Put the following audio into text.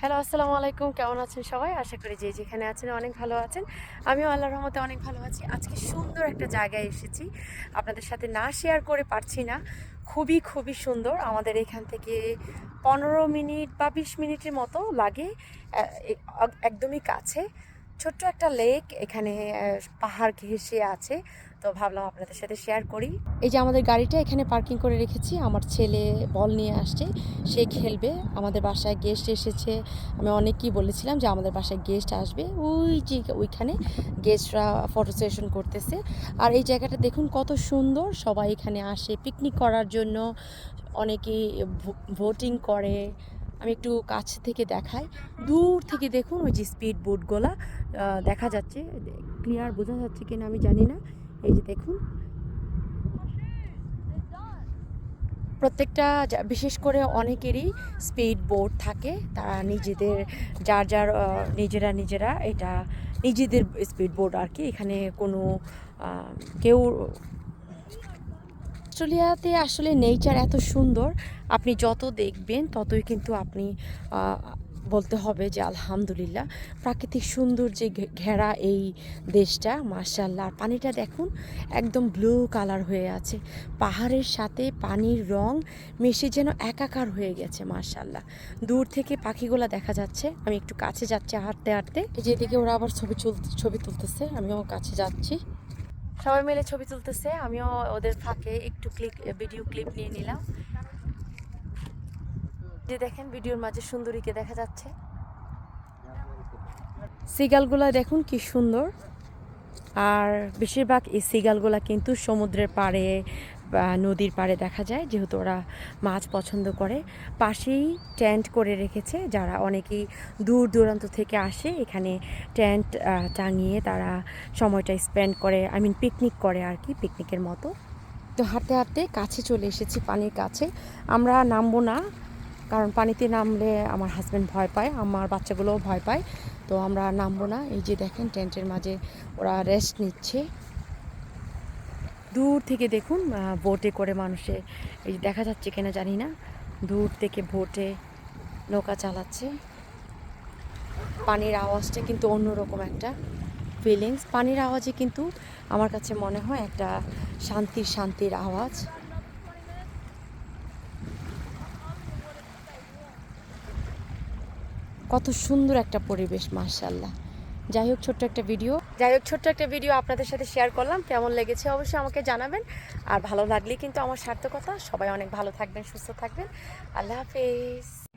Hello, আসসালামু আলাইকুম। কেমন আছেন সবাই? আশা করি যে যেখানে আছেন অনেক ভালো আছেন। আমিও আল্লাহর রহমতে অনেক ভালো আছি। আজকে সুন্দর একটা জায়গায় এসেছি। আপনাদের সাথে না শেয়ার করে পারছি না। খুবই খুবই সুন্দর। আমাদের এখান থেকে পনেরো মিনিট বা বিশ মিনিটের মতো লাগে। একদমই কাছে। ছোট্ট একটা লেক এখানে পাহাড় ঘেঁষে আছে। তো ভাবলাম আপনাদের সাথে শেয়ার করি। এই যে আমাদের গাড়িটা এখানে পার্কিং করে রেখেছি, আমার ছেলে বল নিয়ে আসছে, সে খেলবে। আমাদের বাসায় গেস্ট এসেছে। আমি অনেককেই বলেছিলাম যে আমাদের বাসায় গেস্ট আসবে। ওই যে ওইখানে গেস্টরা ফটো সেশন করতেছে। আর এই জায়গাটা দেখুন কত সুন্দর। সবাই এখানে আসে পিকনিক করার জন্য। অনেকেই ভোটিং করে। আমি একটু কাছ থেকে দেখাই। দূর থেকে দেখুন ওই যে স্পিড বোটগুলা দেখা যাচ্ছে। ক্লিয়ার বোঝা যাচ্ছে কিনা আমি জানি না। এই যে দেখুন। প্রত্যেকটা বিশেষ করে অনেকেরই স্পিড বোট থাকে। তারা নিজেদের, যার যার নিজেরা নিজেরা এটা নিজেদের স্পিড বোট আর কি। এখানে কোনো কেউ অস্ট্রেলিয়াতে আসলে নেচার এত সুন্দর, আপনি যত দেখবেন ততই কিন্তু আপনি বলতে হবে যে আলহামদুলিল্লাহ, প্রাকৃতিক সৌন্দর্যে ঘে- ঘেরা এই দেশটা মার্শাল্লাহ আর পানিটা দেখুন, একদম ব্লু কালার হয়ে আছে। পাহাড়ের সাথে পানির রং মিশে যেন একাকার হয়ে গেছে মার্শাল্লাহ দূর থেকে পাখিগুলো দেখা যাচ্ছে, আমি একটু কাছে যাচ্ছি হাঁটতে হাঁটতে। যেদিকে ওরা আবার ছবি ছবি তুলতেছে, আমিও কাছে যাচ্ছি। সবাই মিলে ছবি তুলতেছে, আমিও ওদের ফাঁকে একটু ক্লিক ভিডিও ক্লিপ নিয়ে নিলাম। যে দেখেন ভিডিওর মাঝে সুন্দরীকে দেখা যাচ্ছে। সিগালগুলা দেখুন কি সুন্দর। আর বেশিরভাগ এই সিগালগুলা কিন্তু সমুদ্রের পাড়ে নদীর পাড়ে দেখা যায়, যেহেতু ওরা মাছ পছন্দ করে, পাশেই ট্যান্ট করে রেখেছে যারা অনেকেই দূর দূরান্ত থেকে আসে, এখানে ট্যান্ট টাঙিয়ে তারা সময়টা স্পেন্ড করে, আই মিন পিকনিক করে আর কি, পিকনিকের মতো। তো হাঁটতে হাঁটতে কাছে চলে এসেছি পানির কাছে। আমরা নামবো না, কারণ পানিতে নামলে আমার হাজব্যান্ড ভয় পায়, আমার বাচ্চাগুলোও ভয় পায়। তো আমরা নামবো না, এই যে দেখেন টেন্টের মাঝে ওরা রেস্ট নিচ্ছে। দূর থেকে দেখুন বোটে করে মানুষে, এই দেখা যাচ্ছে কিনা জানি না, দূর থেকে বোটে নৌকা চালাচ্ছে। পানির আওয়াজটা কিন্তু অন্যরকম একটা ফিলিংস পানির আওয়াজে কিন্তু আমার কাছে মনে হয় একটা শান্তির শান্তির আওয়াজ। কত সুন্দর একটা পরিবেশ মার্শাল্লাহ যাই হোক, ছোট্ট একটা ভিডিও যাই হোক, ছোট্ট একটা ভিডিও আপনাদের সাথে শেয়ার করলাম। কেমন লেগেছে অবশ্যই আমাকে জানাবেন। আর ভালো লাগলে কিন্তু আমার সার্থকতা। সবাই অনেক ভালো থাকবেন, সুস্থ থাকবেন। আল্লাহ হাফেজ।